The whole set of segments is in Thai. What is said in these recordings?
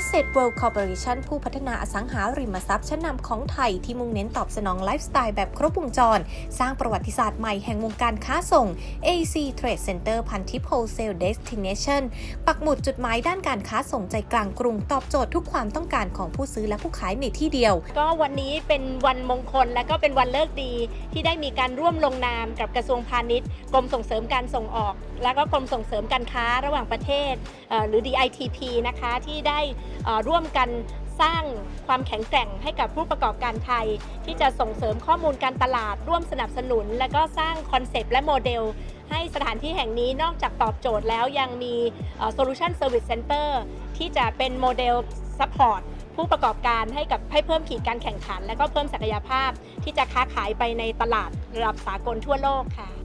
Estate World Corporation ผู้พัฒนาอสังหาริมทรัพย์ชั้นนำของไทยที่มุ่งเน้นตอบสนองไลฟ์สไตล์แบบครบวงจร สร้างประวัติศาสตร์ใหม่แห่งวงการค้าส่ง AC Trade Center พันทิป Wholesale Destination ปักหมุดจุดหมายด้านการค้าส่งใจกลางกรุง ตอบโจทย์ทุกความต้องการของผู้ซื้อและผู้ขายในที่เดียว ก็วันนี้เป็นวันมงคลและก็เป็นวันเลิกดี ที่ได้มีการร่วมลงนามกับกระทรวงพาณิชย์กรมส่งเสริมการส่งออก และก็กรมส่งเสริมการค้าระหว่างประเทศเอ่อหรือ DITP นะคะที่ได้ ร่วมกันสร้างความแข็งแกร่งให้กับผู้ประกอบการไทย ที่จะส่งเสริมข้อมูลการตลาด ร่วมสนับสนุน และก็สร้างคอนเซปต์และโมเดล ให้สถานที่แห่งนี้นอกจากตอบโจทย์แล้วยังมีเอ่อ Solution Service Center ที่จะเป็นโมเดล Support ผู้ประกอบการให้กับให้เพิ่มขีดการแข่งขัน และก็เพิ่มศักยภาพที่จะค้าขายไปในตลาดระดับสากลทั่วโลกค่ะ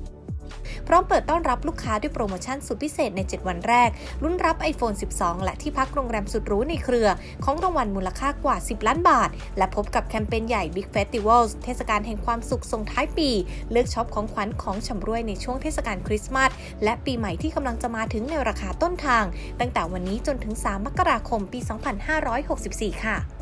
พร้อมเปิดต้อนรับลูกค้าด้วยโปรโมชั่นสุดพิเศษใน 7 วันแรกรุ่นรับ iPhone 12 และที่พักโรงแรมสุดหรูในเครือ ของรางวัลมูลค่ากว่า 10 ล้านบาท และพบกับแคมเปญใหญ่ Big Festivals เทศกาลแห่งความสุขส่งท้ายปี เลือกช็อปของขวัญของชำรวยในช่วงเทศกาลคริสต์มาสและปีใหม่ที่กำลังจะมาถึงในราคาต้นทาง ตั้งแต่วันนี้จนถึง 3 มกราคม ปี 2564 ค่ะ